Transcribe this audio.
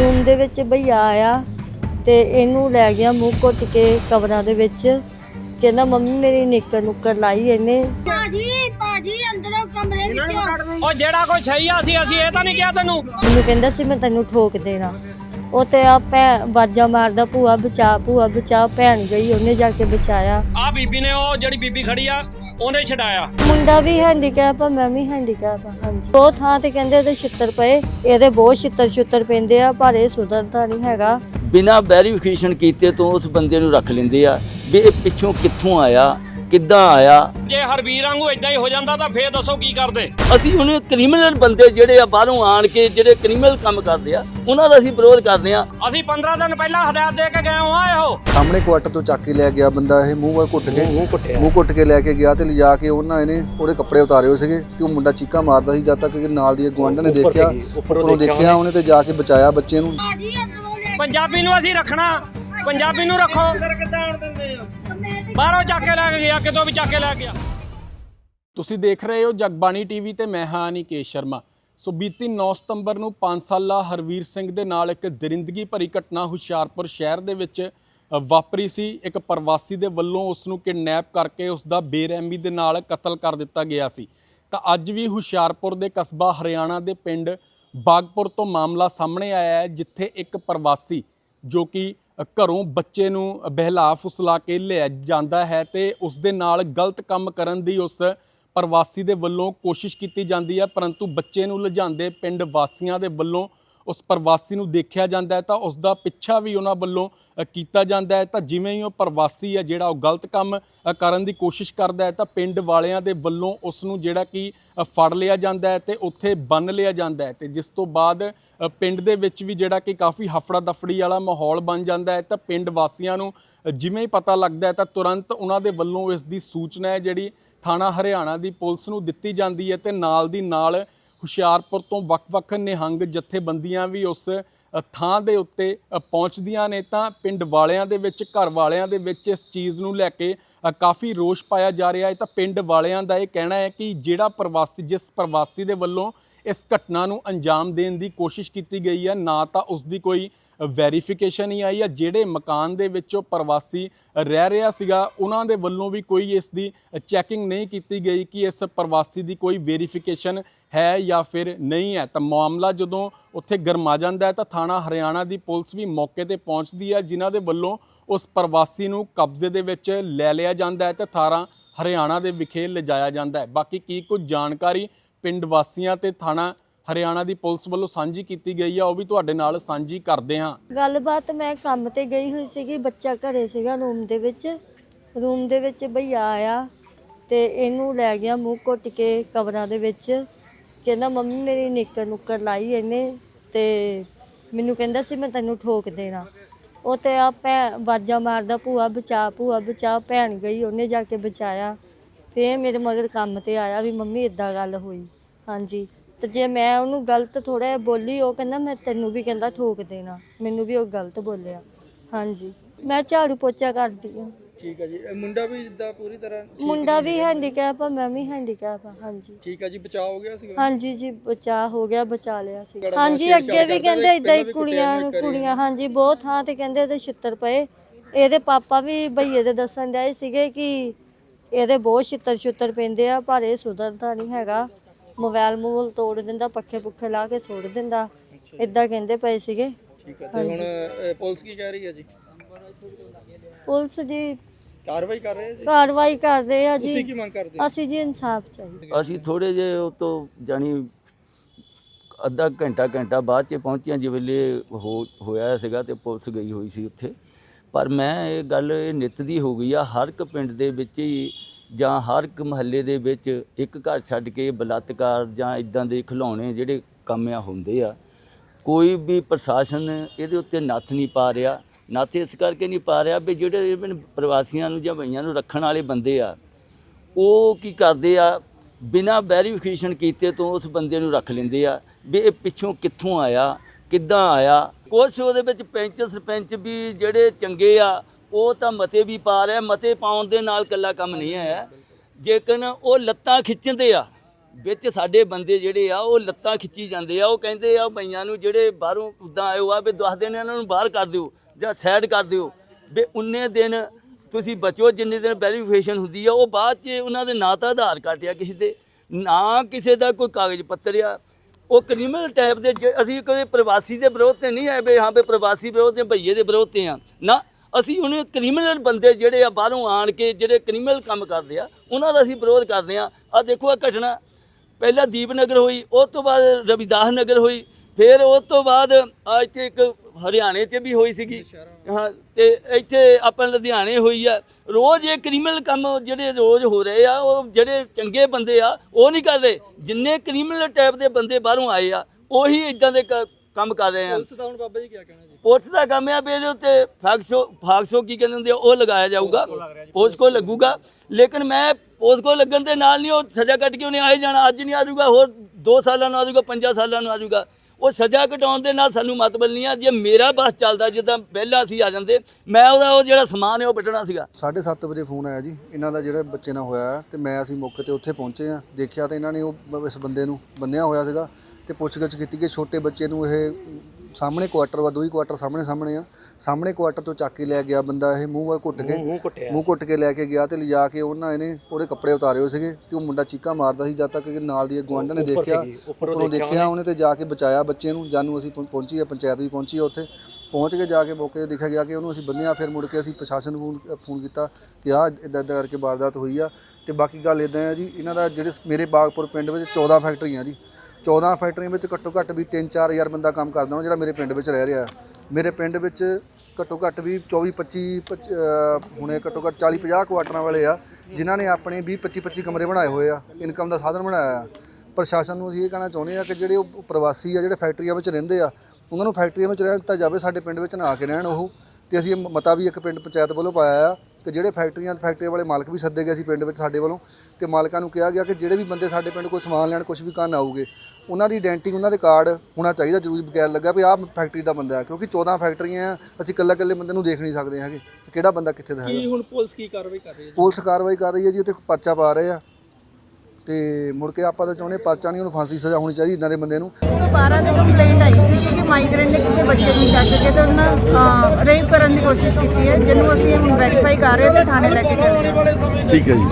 Room ਦੇ ਵਿੱਚ ਭਈਆ ਆਇਆ ਤੇ ਇਹਨੂੰ ਲੈ ਗਿਆ ਮੂੰਹ ਘੁੱਟ ਕੇ ਕਬਰਾਂ ਦੇ ਵਿੱਚ। ਕਹਿੰਦਾ ਮੰਮੀ ਮੇਰੀ ਨਿੱਕਰ ਨੁੱਕਰ ਲਾਈ ਇਹਨੇ। ਭਾਜੀ ਭਾਜੀ ਅੰਦਰੋਂ ਕਮਰੇ ਵਿੱਚ। ਉਹ ਜਿਹੜਾ ਕੋਈ ਸਹੀ ਆ ਸੀ ਅਸੀਂ ਇਹ ਤਾਂ ਨਹੀਂ ਕਿਹਾ ਤੈਨੂੰ। ਮੈਨੂੰ ਕਹਿੰਦਾ ਸੀ ਮੈਂ ਤੈਨੂੰ ਠੋਕ ਦੇਣਾ। ਉਹ ਤੇ ਆ ਭੈ ਬਾਜਾ ਮਾਰਦਾ ਭੂਆ ਬਚਾ ਭੂਆ ਬਚਾ। ਭੈਣ ਗਈ ਉਹਨੇ ਜਾ ਕੇ ਬਚਾਇਆ। ਆ ਬੀਬੀ ਨੇ ਉਹ ਜਿਹੜੀ ਬੀਬੀ ਖੜੀ ਆ ਉਹਨੇ ਛਡਾਇਆ। ਮੁੰਡਾ ਵੀ ਹੈਂਡੀਕੈਪ ਆ ਮੈਂ ਵੀ ਹੈਂਡੀਕੈਪ ਆ ਹਾਂਜੀ। ਬਹੁਤ ਥਾਂ ਤੇ ਕਹਿੰਦੇ ਇਹਦੇ ਛਿੱਤਰ ਪਏ। ਇਹਦੇ ਬਹੁਤ ਛਿੱਤਰ ਛੁੱਤਰ ਪੈਂਦੇ ਆ ਪਰ ਇਹ ਸੁਧਰਦਾ ਨਹੀਂ ਹੈਗਾ। ਬਿਨਾਂ ਵੈਰੀਫਿਕੇਸ਼ਨ ਕੀਤੇ ਤੋਂ ਉਸ ਬੰਦੇ ਨੂੰ ਰੱਖ ਲੈਂਦੇ ਆ ਵੀ ਇਹ ਪਿੱਛੋਂ ਕਿੱਥੋਂ ਆਇਆ। ਕਿੱਦਾਂ ਆਇਆ? ਜੇ ਹਰਵੀਰ ਵਾਂਗੂ ਇਦਾਂ ਹੀ ਹੋ ਜਾਂਦਾ ਤਾਂ ਫੇਰ ਦੱਸੋ ਕੀ ਕਰਦੇ? ਅਸੀਂ ਹੁਣ ਕ੍ਰਿਮੀਨਲ ਬੰਦੇ ਜਿਹੜੇ ਆ ਬਾਹਰੋਂ ਆਣ ਕੇ ਜਿਹੜੇ ਕ੍ਰਿਮੀਨਲ ਕੰਮ ਕਰਦੇ ਆ ਉਹਨਾਂ ਦਾ ਅਸੀਂ ਵਿਰੋਧ ਕਰਦੇ ਆ। ਅਸੀਂ 15 ਦਿਨ ਪਹਿਲਾਂ ਹਦਾਇਤ ਦੇ ਕੇ ਗਏ ਹਾਂ ਇਹੋ ਸਾਹਮਣੇ ਕੁਆਟਰ ਤੋਂ ਚੱਕ ਕੇ ਲੈ ਗਿਆ ਬੰਦਾ ਇਹ ਮੂੰਹ ਵੱਲ ਘੁੱਟ ਕੇ। ਮੂੰਹ ਘੁੱਟ ਕੇ ਲੈ ਕੇ ਗਿਆ ਤੇ ਲਿਜਾ ਕੇ ਉਹਨਾਂ ਇਹਨੇ ਉਹਦੇ ਕੱਪੜੇ ਉਤਾਰੇ ਹੋਏ ਸੀਗੇ ਤੇ ਉਹ ਮੁੰਡਾ ਚੀਕਾਂ ਮਾਰਦਾ ਸੀ ਜਦ ਤੱਕ ਕਿ ਨਾਲ ਦੀ ਗਵਾਂਢਣ ਨੇ ਦੇਖਿਆ। ਉੱਪਰੋਂ ਦੇਖਿਆ ਉਹਨੇ। ਤੇ ਜਾ ਕੇ ਬਚਾਇਆ ਬੱਚੇ ਨੂੰ। ਪੰਜਾਬੀ ਨੂੰ ਅਸੀਂ ਰੱਖਣਾ। ਪੰਜਾਬੀ ਨੂੰ ਰੱਖੋ। ਬਾਹਰੋਂ ਚੱਕ ਕੇ ਲੈ ਕੇ ਗਿਆ, ਕਿਤੋਂ ਵੀ ਚੱਕ ਕੇ ਲੈ ਗਿਆ। ਤੁਸੀਂ ਦੇਖ ਰਹੇ ਹੋ ਜਗਬਾਣੀ ਟੀਵੀ ਤੇ ਮੈਂ ਹਾਂ ਅਨਿਕੇਸ਼ ਸ਼ਰਮਾ। ਸੋ ਬੀਤੀ 9 ਸਤੰਬਰ ਨੂੰ 5 ਸਾਲਾ ਹਰਵੀਰ ਸਿੰਘ ਦੇ ਨਾਲ ਇੱਕ ਦਰਿੰਦਗੀ ਭਰੀ ਘਟਨਾ ਹੁਸ਼ਿਆਰਪੁਰ ਸ਼ਹਿਰ ਦੇ ਵਿੱਚ ਵਾਪਰੀ ਸੀ। ਇੱਕ ਪ੍ਰਵਾਸੀ ਦੇ ਵੱਲੋਂ ਉਸ ਨੂੰ ਕਿਡਨੈਪ ਕਰਕੇ ਉਸ ਦਾ ਬੇਰਹਿਮੀ ਦੇ ਨਾਲ ਕਤਲ ਕਰ ਦਿੱਤਾ ਗਿਆ ਸੀ। ਤਾਂ ਅੱਜ ਵੀ ਹੁਸ਼ਿਆਰਪੁਰ ਦੇ ਕਸਬਾ ਹਰਿਆਣਾ ਦੇ ਪਿੰਡ ਬਾਗਪੁਰ ਤੋਂ ਮਾਮਲਾ ਸਾਹਮਣੇ ਆਇਆ ਹੈ, ਜਿੱਥੇ ਇੱਕ ਪ੍ਰਵਾਸੀ ਜੋ ਕਿ ਘਰੋਂ ਬੱਚੇ ਨੂੰ ਬਹਿਲਾ ਫੁਸਲਾ ਕੇ ਲਿਆ ਜਾਂਦਾ ਹੈ ਤੇ ਉਸ ਦੇ ਨਾਲ ਗਲਤ ਕੰਮ ਕਰਨ ਦੀ ਉਸ ਪ੍ਰਵਾਸੀ ਦੇ ਵੱਲੋਂ ਕੋਸ਼ਿਸ਼ ਕੀਤੀ ਜਾਂਦੀ ਹੈ, ਪਰੰਤੂ ਬੱਚੇ ਨੂੰ ਲਿਜਾਂਦੇ ਪਿੰਡ ਵਾਸੀਆਂ ਦੇ ਵੱਲੋਂ ਉਸ ਪ੍ਰਵਾਸੀ ਨੂੰ ਦੇਖਿਆ ਜਾਂਦਾ ਹੈ ਤਾਂ ਉਸ ਦਾ ਪਿੱਛਾ ਵੀ ਉਹਨਾਂ ਵੱਲੋਂ ਕੀਤਾ ਜਾਂਦਾ ਹੈ। ਤਾਂ ਜਿਵੇਂ ਹੀ ਉਹ ਪ੍ਰਵਾਸੀ ਹੈ, ਜਿਹੜਾ ਉਹ ਗਲਤ ਕੰਮ ਕਰਨ ਦੀ ਕੋਸ਼ਿਸ਼ ਕਰਦਾ ਹੈ ਤਾਂ ਪਿੰਡ ਵਾਲਿਆਂ ਦੇ ਵੱਲੋਂ ਉਸ ਨੂੰ ਜਿਹੜਾ ਕਿ ਫੜ ਲਿਆ ਜਾਂਦਾ ਹੈ ਤੇ ਉੱਥੇ ਬੰਨ ਲਿਆ ਜਾਂਦਾ ਹੈ। ਤੇ ਜਿਸ ਤੋਂ ਬਾਅਦ ਪਿੰਡ ਦੇ ਵਿੱਚ ਵੀ ਜਿਹੜਾ ਕਿ ਕਾਫੀ ਹਫੜਾ ਦਫੜੀ ਵਾਲਾ ਮਾਹੌਲ ਬਣ ਜਾਂਦਾ ਹੈ ਤਾਂ ਪਿੰਡ ਵਾਸੀਆਂ ਨੂੰ ਜਿਵੇਂ ਹੀ ਪਤਾ ਲੱਗਦਾ ਹੈ ਤਾਂ ਤੁਰੰਤ ਉਹਨਾਂ ਦੇ ਵੱਲੋਂ ਇਸ ਦੀ ਸੂਚਨਾ ਹੈ ਜਿਹੜੀ ਥਾਣਾ ਹਰਿਆਣਾ ਦੀ ਪੁਲਿਸ ਨੂੰ ਦਿੱਤੀ ਜਾਂਦੀ ਹੈ ਤੇ ਨਾਲ ਦੀ ਨਾਲ ਹੁਸ਼ਿਆਰਪੁਰ ਤੋਂ ਵੱਖ-ਵੱਖ ਨਿਹੰਗ ਜਥੇਬੰਦੀਆਂ ਵੀ ਉਸ ਥਾਂ ਦੇ ਉੱਤੇ ਪਹੁੰਚਦੀਆਂ ਨੇ ਤਾਂ ਪਿੰਡ ਵਾਲਿਆਂ ਦੇ ਵਿੱਚ, ਘਰ ਵਾਲਿਆਂ ਦੇ ਵਿੱਚ ਇਸ ਚੀਜ਼ ਨੂੰ ਲੈ ਕੇ ਕਾਫੀ ਰੋਸ਼ ਪਾਇਆ ਜਾ ਰਿਹਾ ਹੈ। ਤਾਂ ਪਿੰਡ ਵਾਲਿਆਂ ਦਾ ਇਹ ਕਹਿਣਾ ਹੈ ਕਿ ਜਿਹੜਾ ਪ੍ਰਵਾਸੀ, ਜਿਸ ਪ੍ਰਵਾਸੀ ਦੇ ਵੱਲੋਂ ਇਸ ਘਟਨਾ ਨੂੰ ਅੰਜਾਮ ਦੇਣ ਦੀ ਕੋਸ਼ਿਸ਼ ਕੀਤੀ ਗਈ ਹੈ, ਨਾ ਤਾਂ ਉਸ ਦੀ ਕੋਈ ਵੈਰੀਫਿਕੇਸ਼ਨ ਹੀ ਆਈ ਹੈ। ਜਿਹੜੇ ਮਕਾਨ ਦੇ ਵਿੱਚ ਉਹ ਪ੍ਰਵਾਸੀ ਰਹਿ ਰਿਹਾ ਸੀਗਾ, ਉਹਨਾਂ ਦੇ ਵੱਲੋਂ ਵੀ ਕੋਈ ਇਸ ਦੀ ਚੈਕਿੰਗ ਨਹੀਂ ਕੀਤੀ ਗਈ ਕਿ ਇਸ ਪ੍ਰਵਾਸੀ ਦੀ ਕੋਈ ਵੈਰੀਫਿਕੇਸ਼ਨ ਹੈ ਜਾਂ ਫਿਰ ਨਹੀਂ ਹੈ। ਤਾਂ ਮਾਮਲਾ ਜਦੋਂ ਉੱਥੇ ਗਰਮਾ ਜਾਂਦਾ ਹੈ, ਤਾਂ ਥਾਣਾ ਹਰਿਆਣਾ ਦੀ ਪੁਲਿਸ ਵੀ ਮੌਕੇ ਤੇ ਪਹੁੰਚਦੀ ਹੈ, ਜਿਨ੍ਹਾਂ ਦੇ ਵੱਲੋਂ ਉਸ ਪ੍ਰਵਾਸੀ ਨੂੰ ਕਬਜ਼ੇ ਦੇ ਵਿੱਚ ਲੈ ਲਿਆ ਜਾਂਦਾ ਹੈ ਤੇ ਥਾਣਾ ਹਰਿਆਣਾ ਦੇ ਵਿਖੇ ਲਿਜਾਇਆ ਜਾਂਦਾ ਹੈ। ਬਾਕੀ ਕੀ ਕੁਝ ਜਾਣਕਾਰੀ ਪਿੰਡ ਵਾਸੀਆਂ ਤੇ ਥਾਣਾ ਹਰਿਆਣਾ ਦੀ ਪੁਲਿਸ ਵੱਲੋਂ ਸਾਂਝੀ ਕੀਤੀ ਗਈ ਆ, ਉਹ ਵੀ ਤੁਹਾਡੇ ਨਾਲ ਸਾਂਝੀ ਕਰਦੇ ਹਾਂ। ਗੱਲਬਾਤ ਮੈਂ ਕੰਮ ਤੇ ਗਈ ਹੋਈ ਸੀਗੀ, ਬੱਚਾ ਘਰੇ ਸੀਗਾ ਰੂਮ ਦੇ ਵਿੱਚ। ਰੂਮ ਦੇ ਵਿੱਚ ਭਈਆ ਆਇਆ ਤੇ ਇਹਨੂੰ ਲੈ ਗਿਆ ਮੂੰਹ ਘੁੱਟ ਕੇ ਕਬਰਾਂ ਦੇ ਵਿੱਚ। ਕਹਿੰਦਾ, ਮੰਮੀ ਮੇਰੀ ਨਿੱਕਰ ਨੁੱਕਰ ਲਾਈ ਇਹਨੇ ਤੇ ਮੈਨੂੰ ਕਹਿੰਦਾ ਸੀ ਮੈਂ ਤੈਨੂੰ ਠੋਕ ਦੇਣਾ। ਉਹ ਤੇ ਆ ਭੈ, ਬਾਜਾ ਮਾਰਦਾ, ਭੂਆ ਬਚਾ ਭੂਆ ਬਚਾ, ਭੈਣ ਗਈ, ਉਹਨੇ ਜਾ ਕੇ ਬਚਾਇਆ। ਫੇਰ ਮੇਰੇ ਮਗਰ ਕੰਮ ਤੇ ਆਇਆ ਵੀ ਮੰਮੀ ਇਦਾਂ ਗੱਲ ਹੋਈ। ਹਾਂਜੀ। ਤੇ ਜੇ ਮੈਂ ਉਹਨੂੰ ਗਲਤ ਥੋੜਾ ਜਿਹਾ ਬੋਲੀ, ਉਹ ਕਹਿੰਦਾ ਮੈਂ ਤੈਨੂੰ ਵੀ ਕਹਿੰਦਾ ਠੋਕ ਦੇਣਾ। ਮੈਨੂੰ ਵੀ ਉਹ ਗਲਤ ਬੋਲਿਆ। ਹਾਂਜੀ। ਮੈਂ ਝਾੜੂ ਪੋਚਾ ਕਰਦੀ ਹਾਂ। ਠੀਕ ਹੈ ਜੀ। ਇਹ ਮੁੰਡਾ ਵੀ ਜਿੱਦਾਂ ਪੂਰੀ ਤਰ੍ਹਾਂ ਠੀਕ- ਮੁੰਡਾ ਵੀ ਹੈਂਡੀਕੈਪ ਆ ਮੈਂ ਵੀ ਹੈਂਡੀਕੈਪ ਆ ਹਾਂਜੀ। ਠੀਕ ਹੈ ਜੀ ਬਚਾਅ ਹੋ ਗਿਆ ਸੀਗਾ? ਹਾਂਜੀ ਜੀ ਬਚਾ ਹੋ ਗਿਆ ਬਚਾ ਲਿਆ ਸੀ। ਹਾਂਜੀ ਅੱਗੇ ਵੀ ਕਰਦੇ ਕਹਿੰਦੇ ਇਦਾਂ ਹੀ ਵੀ ਕੁੜੀਆਂ ਕੁੱਟਿਆ ਨੂੰ ਕੁੜੀਆਂ ਹਾਂਜੀ ਬਹੁਤ ਥਾਂ ਤੇ ਕਹਿੰਦੇ ਇਹਦੇ ਛਿੱਤਰ ਪਏ। ਇਹਦੇ ਪਾਪਾ ਵੀ ਭਈਏ ਦੇ ਦੱਸਣ ਡਏ ਸੀਗੇ ਕਿ ਇਹਦੇ ਬਹੁਤ ਛਿੱਤਰ ਛੁੱਤਰ ਪੈਂਦੇ ਆ ਪਰ ਇਹ ਸੁਧਰਦਾ ਨਹੀਂ ਹੈਗਾ। ਮੋਬਾਈਲ ਮੂਲ ਤੋੜ ਦਿੰਦਾ ਪੱਖੇ ਪੁੱਖੇ ਲਾ ਕੇ ਸੁੱਟ ਦਿੰਦਾ। ਇਦਾਂ ਕਹਿੰਦੇ ਪਏ ਸੀਗੇ। ਠੀਕ ਹੈ ਤੇ ਹੁਣ ਪੁਲਿਸ ਕੀ ਕਹਿ ਰਹੀ ਹੈ ਜੀ? ਪੁਲਿਸ ਜੀ ਕਾਰਵਾਈ ਕਰ ਰਹੇ ਜੀ ਕਾਰਵਾਈ ਕਰ ਰਹੇ ਆ ਤੁਸੀਂ ਕੀ ਜੀ ਮੰਗ ਕਰਦੇ ਹੋ? ਅਸੀਂ ਜੀ ਇਨਸਾਫ ਚਾਹੀਦਾ। ਅਸੀਂ ਥੋੜੇ ਜੇ ਉਹ ਤੋਂ ਜਾਣੀ ਅੱਧਾ ਘੰਟਾ ਘੰਟਾ ਬਾਅਦ ਚ ਪਹੁੰਚਿਆ ਜਿਵੇਲੇ ਹੋ ਹੋਇਆ ਸੀਗਾ ਤੇ ਪੁਲਿਸ ਗਈ ਹੋਈ ਸੀ ਉੱਥੇ। ਪਰ ਮੈਂ ਇਹ ਗੱਲ ਇਹ ਨਿੱਤ ਦੀ ਹੋ ਗਈ ਆ ਹਰ ਇੱਕ ਪਿੰਡ ਦੇ ਵਿੱਚ ਹੀ ਜਾਂ ਹਰ ਇੱਕ ਮਹੱਲੇ ਦੇ ਵਿੱਚ ਇੱਕ ਘਰ ਛੱਡ ਕੇ ਬਲਾਤਕਾਰ ਜਾਂ ਇਦਾਂ ਦੇ ਖਿਲੌਣੇ ਜਿਹੜੇ ਕੰਮ ਆ ਹੁੰਦੇ ਆ ਕੋਈ ਵੀ ਪ੍ਰਸ਼ਾਸਨ ਇਹਦੇ ਉੱਤੇ ਨੱਥ ਨਹੀਂ ਪਾ ਰਿਹਾ। ਨੱਥ ਇਸ ਕਰਕੇ ਨਹੀਂ ਪਾ ਰਿਹਾ ਵੀ ਜਿਹੜੇ even ਪ੍ਰਵਾਸੀਆਂ ਨੂੰ ਜਾਂ ਭਈਆਂ ਨੂੰ ਰੱਖਣ ਵਾਲੇ ਬੰਦੇ ਆ, ਉਹ ਕੀ ਕਰਦੇ ਆ? ਬਿਨਾਂ ਵੈਰੀਫਿਕੇਸ਼ਨ ਕੀਤੇ ਤੋਂ ਉਸ ਬੰਦੇ ਨੂੰ ਰੱਖ ਲੈਂਦੇ ਆ ਵੀ ਇਹ ਪਿੱਛੋਂ ਕਿੱਥੋਂ ਆਇਆ, ਕਿੱਦਾਂ ਆਇਆ? ਕੁਛ ਉਹਦੇ ਵਿੱਚ ਪੈਂਚ ਸਰਪੰਚ ਵੀ ਜਿਹੜੇ ਚੰਗੇ ਆ, ਉਹ ਤਾਂ ਮਤੇ ਵੀ ਪਾ ਰਿਹਾ, ਮਤੇ ਪਾਉਣ ਦੇ ਨਾਲ ਕੱਲਾ ਕੰਮ ਨਹੀਂ ਹੈ। ਜੇਕਨ ਉਹ ਲੱਤਾਂ ਖਿੱਚਦੇ ਆ ਵਿੱਚ ਸਾਡੇ ਬੰਦੇ ਜਿਹੜੇ ਆ, ਉਹ ਲੱਤਾਂ ਖਿੱਚੀ ਜਾਂਦੇ ਆ, ਉਹ ਕਹਿੰਦੇ ਆ ਬਈਆਂ ਨੂੰ ਜਿਹੜੇ ਬਾਹਰੋਂ ਉਦਾਂ ਆਏ ਹੋ ਆ ਵੀ ਦਸ ਦਿਨ ਇਹਨਾਂ ਨੂੰ ਬਾਹਰ ਕਰ ਦਿਓ ਜਾਂ ਸਾਈਡ ਕਰ ਦਿਓ। ਵੀ ਉਨੇ ਦਿਨ ਤੁਸੀਂ ਬਚੋ, ਜਿੰਨੇ ਦਿਨ ਵੈਰੀਫਿਕੇਸ਼ਨ ਹੁੰਦੀ ਆ, ਉਹ ਬਾਅਦ 'ਚ ਉਹਨਾਂ ਦੇ ਨਾਂ ਤਾਂ ਆਧਾਰ ਕਾਰਡ ਆ ਕਿਸੇ ਦੇ, ਨਾ ਕਿਸੇ ਦਾ ਕੋਈ ਕਾਗਜ਼ ਪੱਤਰ ਆ। ਉਹ ਕ੍ਰਿਮੀਨਲ ਟਾਈਪ ਦੇ ਜੇ- ਅਸੀਂ ਕਦੇ ਪ੍ਰਵਾਸੀ ਦੇ ਵਿਰੋਧ ਤੇ ਨਹੀਂ ਆਏ ਵੀ ਹਾਂ ਵੀ ਪ੍ਰਵਾਸੀ ਵਿਰੋਧ ਤੇ ਭਈਏ ਦੇ ਵਿਰੋਧ ਤੇ ਆ। ਨਾ, ਅਸੀਂ ਉਹਨੇ ਕ੍ਰਿਮੀਨਲ ਬੰਦੇ ਜਿਹੜੇ ਆ, ਬਾਹਰੋਂ ਆਣ ਕੇ ਜਿਹੜੇ ਕ੍ਰਿਮੀਨਲ ਕੰਮ ਕਰਦੇ ਆ, ਉਹਨਾਂ ਦਾ ਅਸੀਂ ਵਿਰੋਧ ਕਰਦੇ ਆ। ਆ ਦੇਖੋ ਆ ਘਟਨਾ ਪਹਿਲਾਂ ਦੀਪਨਗਰ ਹੋਈ ਉਸ ਤੋਂ ਬਾਅਦ ਰਵਿਦਾਸ ਨਗਰ ਹੋਈ ਫਿਰ ਉਸ ਤੋਂ ਬਾਅਦ ਇੱਥੇ ਇੱਕ ਹਰਿਆਣੇ 'ਚ ਵੀ ਹੋਈ ਸੀਗੀ। ਹਾਂ ਤੇ ਇੱਥੇ ਆਪਾਂ ਲੁਧਿਆਣੇ ਹੋਈ ਆ। ਰੋਜ਼ ਇਹ ਕ੍ਰਿਮੀਨਲ ਕੰਮ ਜਿਹੜੇ ਰੋਜ਼ ਹੋ ਰਹੇ ਆ ਉਹ ਜਿਹੜੇ ਚੰਗੇ ਬੰਦੇ ਆ ਉਹ ਨਹੀਂ ਕਰ ਰਹੇ। ਜਿੰਨੇ ਕ੍ਰਿਮੀਨਲ ਟਾਈਪ ਦੇ ਬੰਦੇ ਬਾਹਰੋਂ ਆਏ ਆ ਉਹੀ ਇਦਾਂ ਦੇ ਕੰਮ ਕਰ ਰਹੇ ਆ ਪੁਲਿਸ ਦਾ ਹੁਣ ਬਾਬਾ ਜੀ ਕੀ ਕਹਿਣਾ ਜੀ? ਪੁਲਿਸ ਦਾ ਕੰਮ ਆ ਵੀ ਇਹਦੇ ਉੱਤੇ ਫਾਕਸੋ ਫਾਕਸੋ ਕੀ ਕਹਿੰਦੇ ਹੁੰਦੇ ਆ ਉਹ ਲਗਾਇਆ ਜਾਊਗਾ। ਪੋਸਕੋ ਲੱਗੂਗਾ। ਲੇਕਿਨ ਮੈਂ ਪੋਸਕੋ ਲੱਗਣ ਦੇ ਨਾਲ ਨਹੀਂ ਉਹ ਸਜ਼ਾ ਕੱਟ ਕੇ ਉਹਨੇ ਆਏ ਜਾਣਾ। ਅੱਜ ਨਹੀਂ ਆ ਜਾਊਗਾ ਹੋਰ 2 ਸਾਲਾਂ ਨੂੰ ਆ ਜਾਊਗਾ 5 ਸਾਲਾਂ ਨੂੰ ਆ ਜਾਊਗਾ। ਉਹ ਸਜ਼ਾ ਕਟਾਉਣ ਦੇ ਨਾਲ ਸਾਨੂੰ ਮਤਲਬ ਨਹੀਂ ਆ ਜੇ ਮੇਰਾ ਬਸ ਚੱਲਦਾ ਜਿੱਦਾਂ ਪਹਿਲਾਂ ਅਸੀਂ ਆ ਜਾਂਦੇ ਮੈਂ ਉਹਦਾ ਉਹ ਜਿਹੜਾ ਸਮਾਨ ਹੈ ਉਹ ਵੱਢਣਾ ਸੀਗਾ। 7:30 ਵਜੇ ਫੋਨ ਆਇਆ ਜੀ ਇਹਨਾਂ ਦਾ ਜਿਹੜਾ ਬੱਚੇ ਨਾਲ ਹੋਇਆ ਹੈ ਤੇ ਮੈਂ ਅਸੀਂ ਮੌਕੇ ਤੇ ਉੱਥੇ ਪਹੁੰਚੇ ਆ ਦੇਖਿਆ ਤਾਂ ਇਹਨਾਂ ਨੇ ਉਹ ਇਸ ਬੰਦੇ ਨੂੰ ਬੰਨਿਆ ਹੋਇਆ ਸੀਗਾ। ਤੇ ਪੁੱਛਗਿੱਛ ਕੀਤੀ ਕਿ ਛੋਟੇ ਬੱਚੇ ਨੂੰ ਇਹ ਸਾਹਮਣੇ ਕੁਆਟਰ ਵਾ ਦੋ ਹੀ ਕੁਆਟਰ ਸਾਹਮਣੇ ਸਾਹਮਣੇ ਆ। ਸਾਹਮਣੇ ਕੁਆਟਰ ਤੋਂ ਚੱਕ ਕੇ ਲੈ ਗਿਆ ਬੰਦਾ ਇਹ ਮੂੰਹ ਵੱਲ ਘੁੱਟ ਕੇ। ਮੂੰਹ ਘੁੱਟ ਕੇ ਲੈ ਕੇ ਗਿਆ ਤੇ ਲਿਜਾ ਕੇ ਉਹਨਾਂ ਇਹਨੇ ਉਹਦੇ ਕੱਪੜੇ ਉਤਾਰੇ ਹੋਏ ਸੀਗੇ ਤੇ ਉਹ ਮੁੰਡਾ ਚੀਕਾਂ ਮਾਰਦਾ ਸੀ ਜਦ ਤੱਕ ਕਿ ਨਾਲ ਦੀ ਗਵਾਂਢਣ ਨੇ ਦੇਖਿਆ ਉੱਪਰੋਂ ਦੇਖਿਆ ਉਹਨੇ। ਤੇ ਜਾ ਕੇ ਬਚਾਇਆ ਬੱਚੇ ਨੂੰ ਜਾਨੂੰ ਅਸੀਂ ਪਹੁੰ- ਪਹੁੰਚੀ ਆ ਪੰਚਾਇਤ ਵੀ ਪਹੁੰਚੀ ਆ ਉੱਥੇ। ਪਹੁੰਚ ਕੇ ਜਾ ਕੇ ਮੌਕੇ ਤੇ ਦੇਖਿਆ ਗਿਆ ਕਿ ਉਹਨੂੰ ਅਸੀਂ ਬੰਨਿਆ ਫਿਰ ਮੁੜ ਕੇ ਅਸੀਂ ਪ੍ਰਸ਼ਾਸਨ ਨੂੰ ਫੋਨ ਕੀਤਾ ਕਿ ਆਹ ਇਦਾਂ ਇਦਾਂ ਕਰਕੇ ਵਾਰਦਾਤ ਹੋਈ ਆ। ਤੇ ਬਾਕੀ ਗੱਲ ਇਦਾਂ ਹੈ ਜੀ ਇਹਨਾਂ ਦਾ ਜਿਹੜੇ ਮੇਰੇ ਬਾਗਪੁਰ ਪਿੰਡ ਵਿੱਚ 14 ਫੈਕਟਰੀਆਂ ਜੀ। 14 ਫੈਕਟਰੀਆਂ ਵਿੱਚ ਘੱਟੋ ਘੱਟ ਵੀ 3-4 ਹਜ਼ਾਰ ਬੰਦਾ ਕੰਮ ਕਰਦਾ ਹੋਣਾ ਜਿਹੜਾ ਮੇਰੇ ਪਿੰਡ ਵਿੱਚ ਰਹਿ ਰਿਹਾ। ਮੇਰੇ ਪਿੰਡ ਵਿੱਚ ਘੱਟੋ ਘੱਟ ਵੀ 24 25 ਹੁਣੇ ਘੱਟੋ ਘੱਟ 40 50 ਕੁਆਟਰਾਂ ਵਾਲੇ ਆ, ਜਿਨ੍ਹਾਂ ਨੇ ਆਪਣੇ 20 25 25 ਕਮਰੇ ਬਣਾਏ ਹੋਏ ਆ ਇਨਕਮ ਦਾ ਸਾਧਨ ਬਣਾਇਆ ਆ। ਪ੍ਰਸ਼ਾਸਨ ਨੂੰ ਅਸੀਂ ਇਹ ਕਹਿਣਾ ਚਾਹੁੰਦੇ ਆ ਕਿ ਜਿਹੜੇ ਉਹ ਪ੍ਰਵਾਸੀ ਆ, ਜਿਹੜੇ ਫੈਕਟਰੀਆਂ ਵਿੱਚ ਰਹਿੰਦੇ ਆ, ਉਹਨਾਂ ਨੂੰ ਫੈਕਟਰੀਆਂ ਵਿੱਚ ਰਹਿਣ ਦਿੱਤਾ ਜਾਵੇ, ਸਾਡੇ ਪਿੰਡ ਵਿੱਚ ਨਾ ਆ ਕੇ ਰਹਿਣ ਉਹ। ਤੇ ਅਸੀਂ ਮਤਾ ਵੀ ਇੱਕ ਪਿੰਡ ਪੰਚਾਇਤ ਵੱਲੋਂ ਪਾਇਆ ਆ ਕਿ ਜਿਹੜੇ ਫੈਕਟਰੀਆਂ ਫੈਕਟਰੀਆਂ ਵਾਲੇ ਮਾਲਕ ਵੀ ਸੱਦੇ ਗਏ ਸੀ ਪਿੰਡ ਵਿੱਚ ਸਾਡੇ ਵੱਲੋਂ ਤੇ ਮਾਲਕਾਂ ਨੂੰ ਕਿਹਾ ਗਿਆ ਕਿ ਜਿਹੜੇ ਵੀ ਬੰਦੇ ਸਾਡੇ ਪਿੰਡ ਕੋਈ ਸਮਾਨ ਲੈਣ ਕੁਝ ਵੀ ਕਰਨ ਆਊਗੇ ਉਹਨਾਂ ਦੀ ਆਇਡੈਂਟੀ ਉਹਨਾਂ ਦੇ ਕਾਰਡ ਹੋਣਾ ਚਾਹੀਦਾ ਜ਼ਰੂਰੀ ਬਕਾਇਰ ਲੱਗਾ ਵੀ ਆਹ ਫੈਕਟਰੀ ਦਾ ਬੰਦਾ ਹੈ ਕਿਉਂਕਿ 14 ਫੈਕਟਰੀਆਂ ਆ ਅਸੀਂ ਇਕੱਲਾ ਇਕੱਲੇ ਬੰਦੇ ਨੂੰ ਦੇਖ ਨਹੀਂ ਸਕਦੇ ਹੈਗੇ ਕਿ ਕਿਹੜਾ ਬੰਦਾ ਕਿੱਥੇ ਦਾ ਕੀ ਹੈਗਾ। ਹੁਣ ਪੁਲਿਸ ਕੀ ਕਾਰਵਾਈ ਕਰ ਰਹੀ ਹੈ ਜੀ? ਪੁਲਿਸ ਕਾਰਵਾਈ ਕਰ ਰਹੀ ਹੈ ਜੀ ਉੱਤੇ ਪਰਚਾ ਪਾ ਰਹੇ ਆ ਤੇ ਮੁੜ ਕੇ ਆਪਾਂ ਤਾਂ ਚਾਹੁੰਦੇ ਪਰਚਾ ਨਹੀਂ ਉਹਨੂੰ ਫਾਂਸੀ ਸਜ਼ਾ ਹੋਣੀ ਚਾਹੀਦੀ ਇਦਾਂ ਦੇ ਬੰਦੇ ਨੂੰ। 112 ਤੇ ਕੰਪਲੇਂਟ ਆਈ ਕਿ ਮਾਈਗ੍ਰੈਂਟ ਨੇ ਕਿਸੇ ਬੱਚੇ ਨੂੰ ਚੱਕ ਕੇ ਤੇ ਉਹਨਾਂ ਰੇਪ ਕਰਨ ਦੀ ਕੋਸ਼ਿਸ਼ ਕੀਤੀ ਹੈ, ਜਿਹਨੂੰ ਅਸੀਂ ਹੁਣ ਵੈਰੀਫਾਈ ਕਰ ਰਹੇ ਤੇ ਥਾਣੇ ਲੈ ਕੇ ਚੱਲੇ ਠੀਕ ਹੈ ਜੀ।